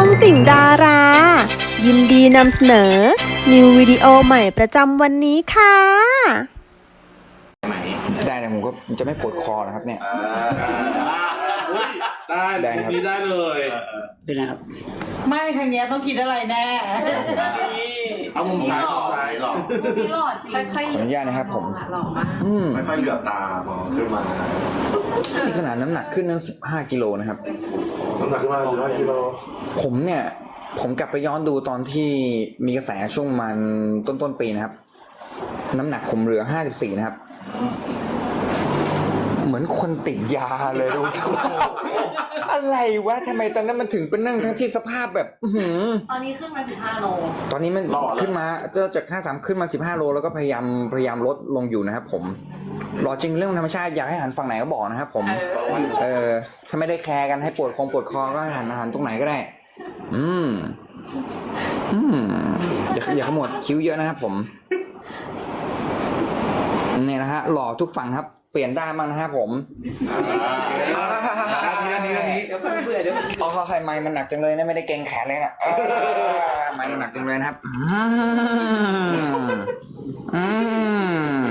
องติ่งดารา ยินดีนำเสนอ นิววิดีโอใหม่ประจำวันนี้ค่ะ ได้แต่ผมก็จะไม่ปวดคอนะครับเนี่ย ได้ได้ครับทีนี้ได้เลย เป็นนะครับไม่ครั้งเนี้ยต้องคิดอะไรแน่เอามุมซ้ายมุมซ้ายหรอนี่หล่อจริงขออนุญาตนะครับผม หล่อมากอืมไม่ค่อยเหลือบตามองขึ้นมานี่ขนาดน้ำหนักขึ้นตั้งสิบห้ากิโลนะครับน้ำหนักขึ้นมาสิบห้ากิโลผมเนี่ย ผมกลับไปย้อนดูตอนที่มีกระแสช่วงมันต้นต้นๆปีนะครับ น้ำหนักผมเหลือห้าสิบสี่นะครับ เหมือนคนติดยาเลยดูสภาพอะไรวะทำไมตอนนั้นมันถึงเป็นนั่งทั้งที่สภาพแบบ อื้อหือ ตอนนี้ขึ้นมา15โล ตอนนี้มันขึ้นมาก็จากห้าสามขึ้นมาสิบห้าโล แล้วก็พยายามพยายามลดลงอยู่นะครับผมรอจริงเรื่องธรรมชาติอยากให้หันฝั่งไหนก็บอกนะครับผมเออ ถ้าไม่ได้แคร์กันให้ปวดคงปวดคอก็หันหันตรงไหนก็ได้ อืม อืม อย่าอย่าขมวดคิ้วเยอะนะครับผม เนี่ยนะฮะหล่อทุกฝั่งครับ เปลี่ยนได้บ้งนะฮะผมเดี๋ยวคนเบื่อเดี๋ยวอ๋อใครไม้มันหนักจังเลยนะไม่ได้เกรงแขนเลยนะไม้มันหนักจังเลยนะครับอืม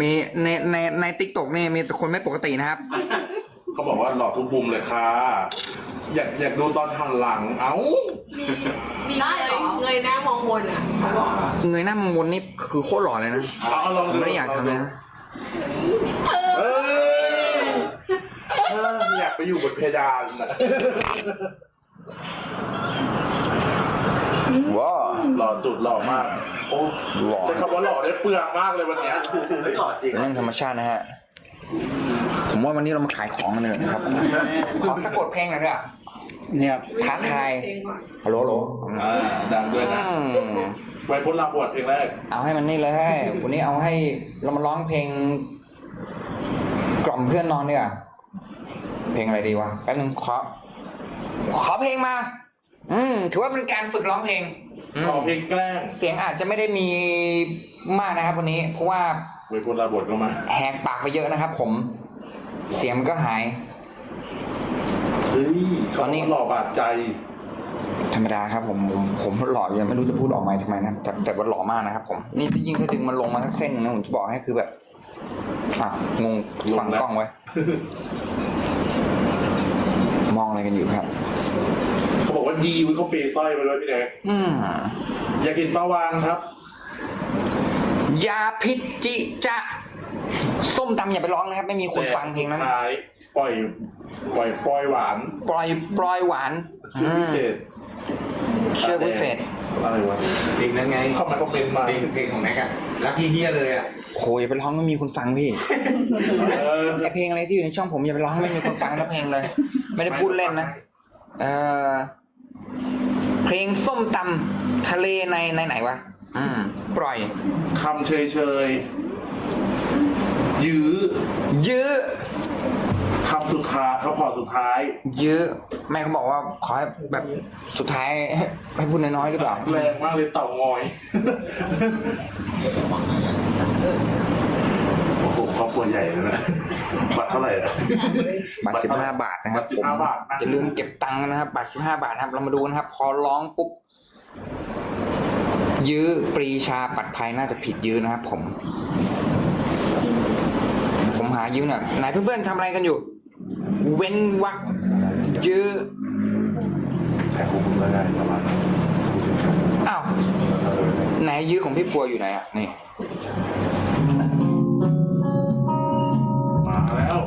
มีในในในติ๊กตอกนี่มีแต่คนไม่ปกตินะครับ เขาบอกว่าหล่อทุกมุมเลยค่ะ อยากอยากดูตอนหันหลัง เอ้ามีได้เหรอเงยหน้ามองบนอะเงยหน้ามองบนนี่คือโคตรหล่อเลยนะ ไม่ได้อยากทำเลยนะ เออเอออยากไปอยู่บนเพดานนะว้าหล่อสุดหล่อมาก โอ้หล่อใช้คำว่าหล่อได้เปลืองมากเลยวันเนี้ยเฮ้ยหล่อจริงเป็นเรื่องธรรมชาตินะฮะ ผมว่าวันนี้เรามาขายของกันเลยนะครับ ขอสะกดเพลงหน่อยด้วยอะเนี่ยครับท้าทายฮัลโหลฮัลโหล อ่าดังด้วยนะ อืม ไว้พ้นลาบวชเพลงแรก เอาให้มันนี่เลยให้วันนี้เอาให้เรามาร้องเพลง กล่อมเพื่อนนอนดีกว่าเพลงอะไรดีวะแป๊บนึงขอขอเพลงมา อืมถือว่าเป็นการฝึกร้องเพลงมขอเพลงแกล้งเสียงอาจจะไม่ได้มีมากนะครับวันนี้ เพราะว่าไว้พ้นลาบวชก็มา แหกปากไปเยอะนะครับ ผม เสียงมันก็หาย เฮ้ยตอนนี้เขาบกว่าหล่อบาดใจ ธรรมดาครับผมผมผมหล่อยังไม่รู้จะพูดออกมาทำไมนะแต่แต่ว่าหล่อมากนะครับผมนี่ยิ่งถ้าดึงมันลงมาสักเส้นหนึงนะผมจะบอกให้คือแบบอะงงฟังกล้องไว้ มองอะไรกันอยู่ครับเขาบอกว่าดีเว้ยเขาเปย์สร้อยไปด้วยพี่แดกอืมอยากกินปลาวานครับยาพิษจิจะส้มตำอย่าไปร้องนะครับ ไม่มีคนฟังเพลงนั้นแต่สุดท้ายปล่อย ปล่อยปล่อยหวาน ปล่อยปล่อยหวาน ชื่อพิเศษ เชื่อพิเศษอะไรวะเพลงนั้นไงเข้ามาคอมเมนต์มา เพลงเพลงของแม็กอะแล้วพี่เฮียเลยอะโอ้ยอย่าไปร้องไม่มีคนฟังพี่เออไอเพลงอะไรที่อยู่ในช่องผมอย่าไปร้องไม่มีคนฟังนะเพลงเลย ไม่ได้พูดเล่นนะเออเพลงส้มตำทะเลในในไหนวะอืมปล่อยคำเชยเชยยื้อยื้อ คำสุดท้ายเขาขอสุดท้ายยื้อแม่เขาบอกว่าขอให้แบบสุดท้ายให้พูดน้อยๆก็ได้แรงมากเลยเต่างอยโอ้โหครอบครัวใหญ่เลยนะบัตรเท่าไหร่อะบาทสิบห้าบาทนะครับบัตรผม15บาทนะอย่าลืมเก็บตังค์นะครับบาทสิบห้าบาทนะครับ เรามาดูนะครับ พอร้องปุ๊บยื้อปรีชาปัดภัยน่าจะผิดยื้อนะครับผม ผมหายื้อเนี่ยไหนเพื่อนๆทำอะไรกันอยู่ เว้นวักยื้อแต่ผมล้วได้ประมาณอ้าวไหนยื้อของพี่ปัวอยู่ไหนอะ นี่ มาแล้ว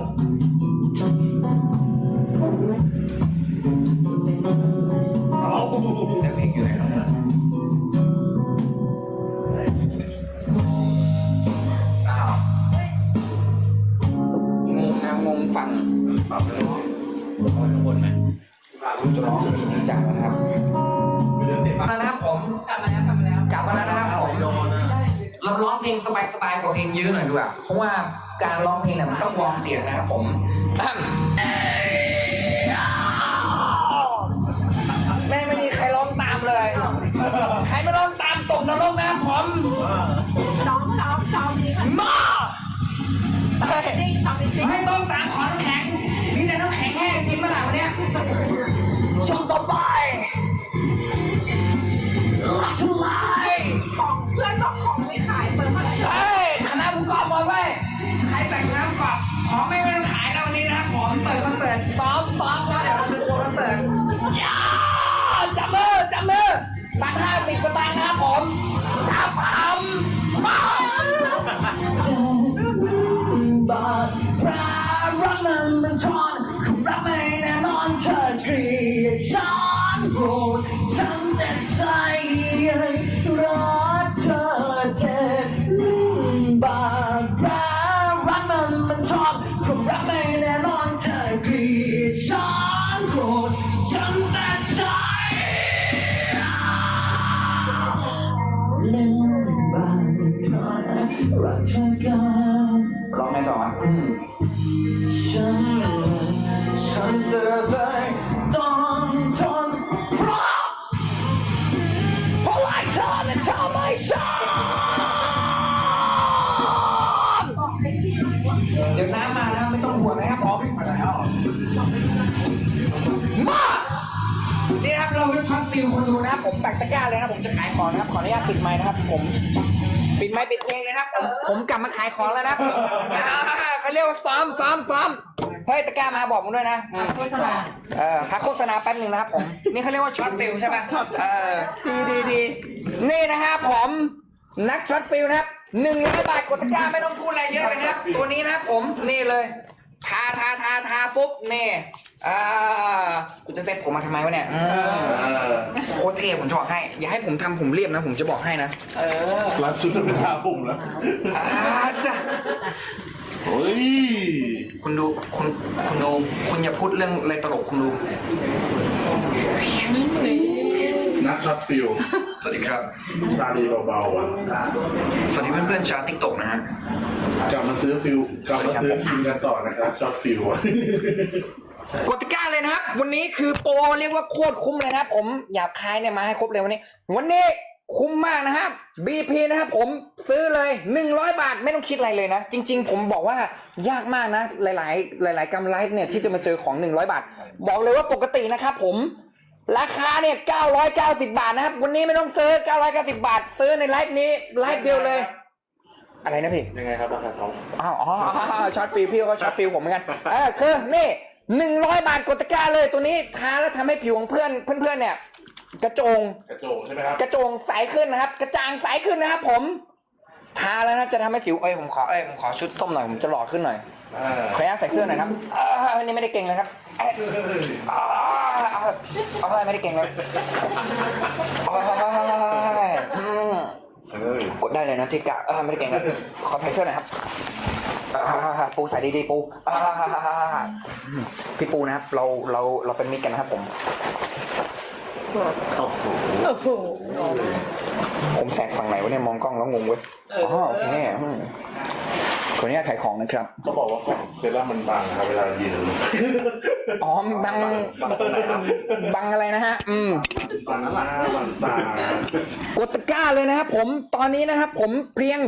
ปรับแล้วคุณจะร้องเพลงจริงจังนะครับมาแล้วครับผมกลับมาแล้วกลับมาแล้วกลับมาแล้วนะครับผมเราร้องเพลงสบายๆกว่าเพลงยื้อหน่อยดีกว่าเพราะว่าการร้องเพลงเนี่ยมันต้องวอร์มเสียงนะครับผมแม่ไม่มีใครร้องตามเลย ใครไม่ร้องตามตกนรกนะครับผมซ้อมซ้อมซ้อมนี่ค่ะมาเฮ้ยจริงซ้อมจริงไม่ต้องสามข Homem ฉันจะได้ต้องทนเพราะเพราะหลาเธอและทำให้ฉันเดี๋ยวน้ำมานะไม่ต้องห่วงนะครับพร้อมมานี่ครับเราจะช็อตฟิลคนดูนะครับผมแบกตะกร้าเลยนะครับผมจะขายของนะครับ ขออนุญาตปิดไมค์นะครับ ผม ปิดไมค์ปิดเพลงเลยนะครับ ผมผมกลับมาขายของแล้วนะครับอ่าเขาเรียกว่าซ้อมซ้อมซ้อม เฮ้ยตะกร้ามาบอกผมด้วยนะโฆษณาเออพักโฆษณาแป๊บหนึ่งนะครับผม นี่เขาเรียกว่าช็อตฟิลใช่ไหมเออ ดีดีดีนี่นะครับผมนักช็อตฟิลนะครับหนึ่งร้อยบาทกดตะกร้าไม่ต้องพูดอะไรเยอะเลยนะครับ ตัวนี้นะครับผมนี่เลย ทาทาทาทาปุ๊บนี่อ่ากูจะเซ็ตผมมาทำไมวะเนี่ยอืมเออโคตรเท่ผมจะบอกให้ อย่าให้ผมทำผมเรียบนะ ผมจะบอกให้นะร้านสุดจะเป็นทาปุ่มแล้วอ่าจ้ะเฮ้ย คุณดูคุณคุณดูคุณอย่าพูดเรื่องอะไรตลกคุณดูนักช็อตฟิลสวัสดีครับ ชาลีเบาๆอะสวัสดีเพื่อนๆชาวติ๊กต็อกนะฮะ กลับมาซื้อฟิลกลับมาซื้อฟิลกันต่อนะครับช็อตฟิลอะกดตะกร้าเลยนะครับ วันนี้คือโปรเรียกว่าโคตรคุ้มเลยนะครับผมหยาบคายเนี่ยมาให้ครบเลยวันนี้ วันนี้ คุ้มมากนะครับ BP นะครับผมซื้อเลย 100 บาทไม่ต้องคิดอะไรเลยนะ จริง ๆ ผมบอกว่ายากมากนะ หลาย ๆ หลาย ๆกำไลฟ์เนี่ยที่จะมาเจอของ 100 บาท บอกเลยว่าปกตินะครับผมราคาเนี่ย 990 บาทนะครับ วันนี้ไม่ต้องซื้อ 990 บาท ซื้อในไลฟ์นี้ไลฟ์เดียวเลย อะไรนะพี่ ยังไงครับราคาเขาอ้าวอ๋อช็อตฟิลพี่ก็ช็อตฟิลผมเหมือนกันเออคือนี่หนึ่งร้อยบาทกดตะกร้าเลยตัวนี้ทาแล้วทำให้ผิวของเพื่อนเพื่อนๆเนี่ย กระโจง กระโจกใช่ไหมครับ กระโจงใสขึ้นนะครับ กระจ่างใสขึ้นนะครับผม ทาแล้วนะจะทำให้ผิวเอ้ยผมขอเอ้ยผมขอชุดส้มหน่อยผมจะหล่อขึ้นหน่อยอ่าขออนุญาตใส่เสื้อหน่อยครับอ่าวันนี้ไม่ได้เก่งเลยครับเอ้ยอ่าเอาเอาไม่ได้เก่งเลยโอ้ยอืมเอ้ยกดได้เลยนะที่กะเออไม่ได้เก่งครับขอใส่เสื้อหน่อยครับอ่าปูใส่ดีๆปูอ่าพี่ปูนะครับ เราเราเราเป็นมิตรกันนะครับผม โอ้โหผมแสกฝั่งไหนวะเนี่ยมองกล้องแล้วงงเว้ยอ๋อโอเคอืมขออนุญาตขายของนะครับ เขาบอกว่ากล่องเซรั่มมันบางนะครับเวลายืนอ๋อบังบางตรงไหนครับบังอะไรนะฮะ อืม บางหน้าบางตากดตะกร้าเลยนะครับผมตอนนี้นะครับผมเพียง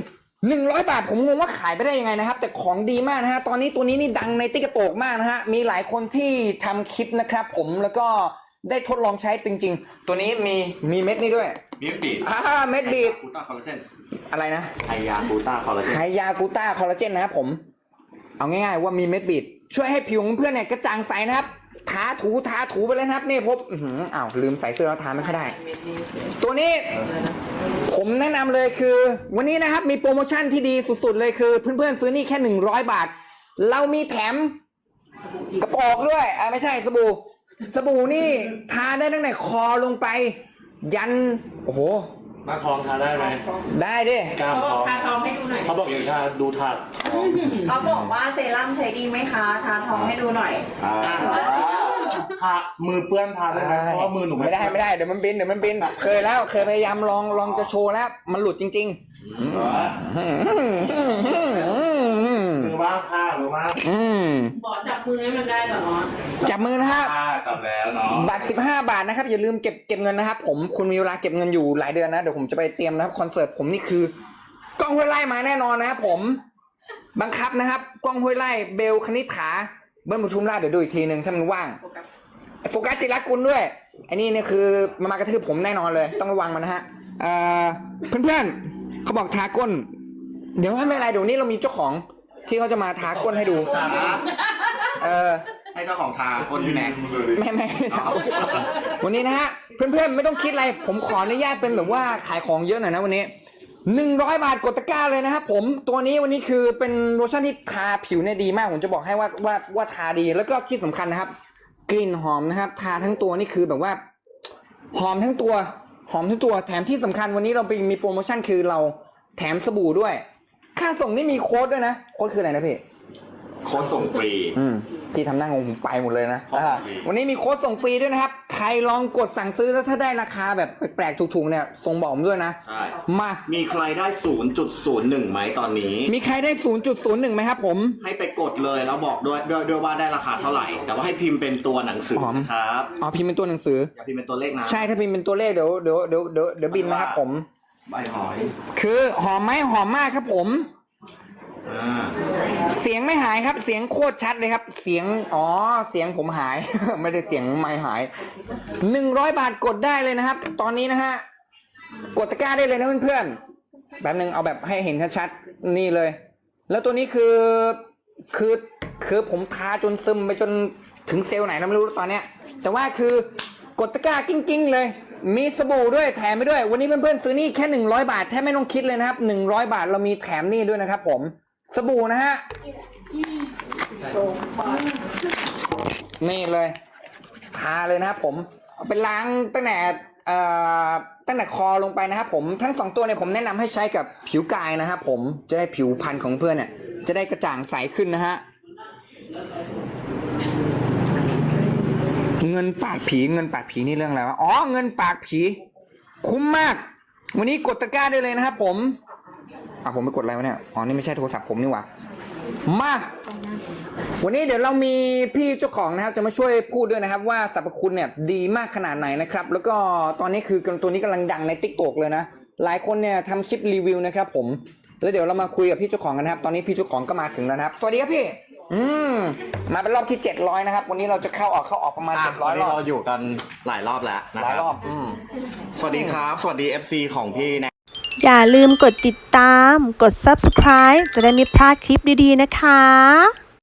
100 บาท ผมงงว่าขายไปได้ยังไงนะครับ แต่ของดีมากนะฮะตอนนี้ตัวนี้นี่ดังในติ๊กโตกมากนะฮะมีหลายคนที่ทำคลิปนะครับผมแล้วก็ ได้ทดลองใช้จริง ๆ ตัวนี้มีมีเม็ดนี่ด้วยมิวบีดอ่าเม็ดบีดกูต้าคอลลาเจนอะไรนะไฮยากูต้าคอลลาเจนไฮยากูต้าคอลลาเจนนะครับผม เอาง่ายๆว่ามีเม็ดบีดช่วยให้ผิวของเพื่อนเนี่ยกระจ่างใสนะครับทาถูทาถูไปเลยนะครับนี่พบอื้อหืออ้าวลืมใส่เสื้อแล้วทาไม่ค่อยได้ ตัวนี้ ผมแนะนำเลยคือ วันนี้นะครับมีโปรโมชั่นที่ดีสุดๆเลยคือเพื่อนๆซื้อนี่แค่หนึ่งร้อยบาท เรามีแถมกระปอกด้วยอ่าไม่ใช่สบู่ สบู่นี่ทาได้ตั้งแต่คอลงไป ยัน โอ้โหหน้าท้องทาได้ไหมได้ดิ กล้ามเขาบท้อกองทาทองให้ดูหน่อย เขาบอกอย่างทาดูถาดเขาบอกว่าเซรั่มใช้ดีไหมคะ ทาทองให้ดูหน่อย อ่าทามือเปื้อนทาได้ไหมเพราะว่ามือหนูไม่ได้ไม่ได้เดี๋ยวมันบินเดี๋ยวมันบิน เคยแล้วเคยพยายามลองลองจะโชว์แล้ว มันหลุดจริงๆมื อว่างค่ะมือว่างอืมบอกจับมือให้มันได้ก่อนเนาะจับมือนะครับอ่าจับแล้วเนาะบัตร15 บาทนะครับ อย่าลืมเก็บเก็บเงินนะครับ ผมคุณมีเวลาเก็บเงินอยู่หลายเดือนนะ เดี๋ยวผมจะไปเตรียมนะครับคอนเสิร์ตผมนี่คือกล้องห้วยไล่มาแน่นอนนะครับผมบังคับนะครับกล้องห้วยไล่เบลคณิษฐาเบิ้ลปทุมราชเดี๋ยวดูอีกทีหนึ่งถ้ามันว่าง โฟกัสจิรักกุลด้วยไอ้นี่เนี่ยคือมันมากระทืบผมแน่นอนเลย ต้องระวังมันนะฮะเอ่อเพื่อนๆเขาบอกทาก้น เดี๋ยวไม่เป็นไรเดี๋ยวนี้เรามีเจ้าของ ที่เขาจะมาทาก้นให้ดู เออ ให้เจ้าของทางคนพี่แน็กไม่ไม่ไม่ถามวันนี้นะฮะ เพื่อนๆ ไม่ต้องคิดอะไร ผมขออนุญาตเป็นแบบว่าขายของเยอะหน่อยนะวันนี้หนึ่งร้อยบาทกดตะกร้าเลยนะครับผมตัวนี้วันนี้คือเป็นโลชั่นที่ทาผิวเนี่ยดีมาก ผมจะบอกให้ว่าว่าว่าทาดีแล้วก็ที่สำคัญนะครับ กลิ่นหอมนะครับ ทาทั้งตัวนี่คือแบบว่า หอมทั้งตัว หอมทั้งตัวแถมที่สำคัญวันนี้เราไปมีโปรโมชั่นคือเราแถมสบู่ด้วย ค่าส่งนี่มีโค้ดด้วยนะ โค้ดคืออะไรนะพี่ โค้ดส่งฟรี อืมพี่ทำหน้างงผมไปหมดเลยนะโค้ดส่งฟรี อ่าวันนี้มีโค้ดส่งฟรีด้วยนะครับ ใครลองกดสั่งซื้อแล้วถ้าได้ราคาแบบแปลกๆถูกๆเนี่ยส่งบอกผมด้วยนะ ใช่ มา มีใครได้ 0.01ไหมตอนนี้ มีใครได้ 0.01ไหมครับผม ให้ไปกดเลยแล้วบอกด้วยด้วยด้วยว่าได้ราคาเท่าไหร่ แต่ว่าให้พิมพ์เป็นตัวหนังสือหอมนะครับ อ๋อพิมพ์เป็นตัวหนังสือ อย่าพิมพ์เป็นตัวเลขนะ ใช่ถ้าพิมพ์เป็นตัวเลขเดี๋ยวเดี๋ยวเดี๋ยวเดี๋ยวเดี๋ยวบินนะครับผม ใบหอย คือหอมไหมหอมมากครับผม อ่า เสียงไม่หายครับ เสียงโคตรชัดเลยครับ เสียงอ๋อเสียงผมหาย ไม่ได้เสียงไม่หายหนึ่งร้อยบาทกดได้เลยนะครับ ตอนนี้นะฮะกดตะกร้าได้เลยนะเพื่อนๆแบบนึงเอาแบบให้เห็นชัดๆนี่เลย แล้วตัวนี้คือคือคือผมทาจนซึมไปจนถึงเซลล์ไหนนะไม่รู้ตอนเนี้ย แต่ว่าคือกดตะกร้ากิ้งๆเลย มีสบู่ด้วยแถมไปด้วย วันนี้เพื่อนๆซื้อนี่แค่หนึ่งร้อยบาทแทบไม่ต้องคิดเลยนะครับหนึ่งร้อยบาทเรามีแถมนี่ด้วยนะครับผมสบู่นะฮะนี่เลยทาเลยนะครับผมเอาไปล้างตั้งแต่เอ่อตั้งแต่คอลงไปนะครับผมทั้งสองตัวเนี่ยผมแนะนำให้ใช้กับผิวกายนะครับผมจะได้ผิวพรรณของเพื่อนเนี่ยจะได้กระจ่างใสขึ้นนะฮะ เงินปากผีเงินปากผีนี่เรื่องอะไรวะอ๋อเงินปากผี คุ้มมาก วันนี้กดตะกร้าได้เลยนะครับผมอะผมไปกดอะไรวะเนี่ยอ๋อนี่ไม่ใช่โทรศัพท์ผมนี่หว่ามาวันนี้เดี๋ยวเรามีพี่เจ้าของนะครับ จะมาช่วยพูดด้วยนะครับว่าสรรพคุณเนี่ยดีมากขนาดไหนนะครับ แล้วก็ตอนนี้คือตัวนี้กำลังดังในติ๊กตอกเลยนะหลายคนเนี่ยทำคลิปรีวิวนะครับ ผม แล้วเดี๋ยวเรามาคุยกับพี่เจ้าของกันนะครับ ตอนนี้พี่เจ้าของก็มาถึงแล้วนะครับ สวัสดีครับพี่ อืมมาเป็นรอบที่เจ็ดร้อยนะครับ วันนี้เราจะเข้าออกเข้าออกประมาณ อะเจ็ดร้วัอนยรนี้อบเราอยู่กันหลายรอบแล้วนะหลาคยรับรอบอืม สวัสดีครับ สวัสดี FC ของพี่แน็กอย่าลืมกดติดตาม กด subscribe จะได้ไม่พลาดคลิปดีๆนะคะ